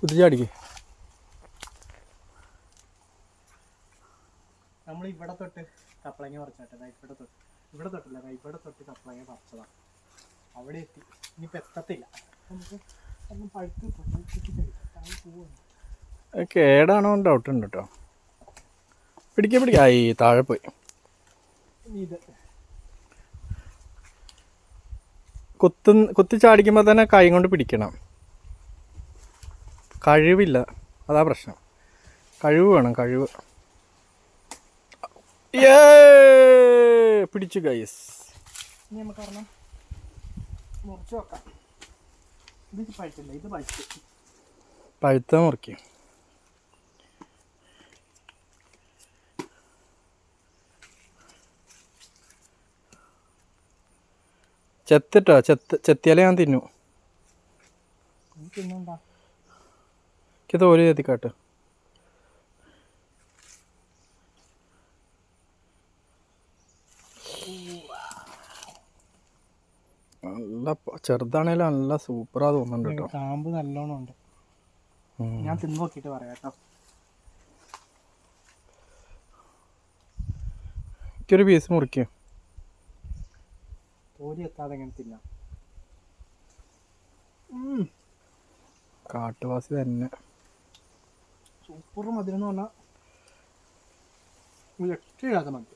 കുതിച്ചാടിക്ക് നമ്മൾ ഇവിടെ തൊട്ട് കപ്പളങ്ങ പറിച്ചാട്ടെ. ഇവിടെ തൊട്ട്. ഇവിടെ തൊട്ടില്ല ഇവിടെ തൊട്ട് കപ്പളങ്ങ പറിച്ചതാണ് അവിടെ എത്തി. ഇനിയിപ്പോൾ എത്തത്തില്ല. നമുക്ക് ഒന്ന് പഴുത്ത് പഴുത്തിട്ട് കേടാണോ ഡൗട്ട് ഉണ്ട് കേട്ടോ പിടിക്കുക പിടിക്കുക ഈ താഴെ പോയി. ഇത്. കുത്തു കുത്തി ചാടിക്കുമ്പോൾ തന്നെ കൈ കൊണ്ട് പിടിക്കണം. കഴിവില്ല. അതാ പ്രശ്നം. കഴിവ് വേണം കഴിവ്. പിടിച്ചു ഗൈസ് ഇനി നമുക്ക് പറഞ്ഞാൽ മുറിച്ച് വെക്കാം. ഇത് പഴുത്തില്ല ഇത് പഴുത്ത്. പഴുത്ത മുറിക്കും. ചെത്തിട്ടോ? ചെത്ത് ചെത്തിയാലേ ഞാൻ തിന്നു. ഇനി പിന്നെന്താ ഒരു ചെത്തിക്കാട്ട് നല്ല ചെറുതാണേലും നല്ല സൂപ്പറാ തോന്നുന്നുണ്ട് കേട്ടോ. കാമ്പ് നല്ലോണം ഉണ്ട്. ഞാൻ തിന്നു നോക്കിയിട്ട് പറയാം കേട്ടോ. എനിക്കൊരു പീസ് മുറിക്കും. തോലി എത്താതെ എങ്ങനെ തിന്നാം? കാട്ടുവാസി തന്നെ. സൂപ്പർ മധുരം എന്ന് പറഞ്ഞാൽ രക്ഷയില്ലാത്ത മധുരം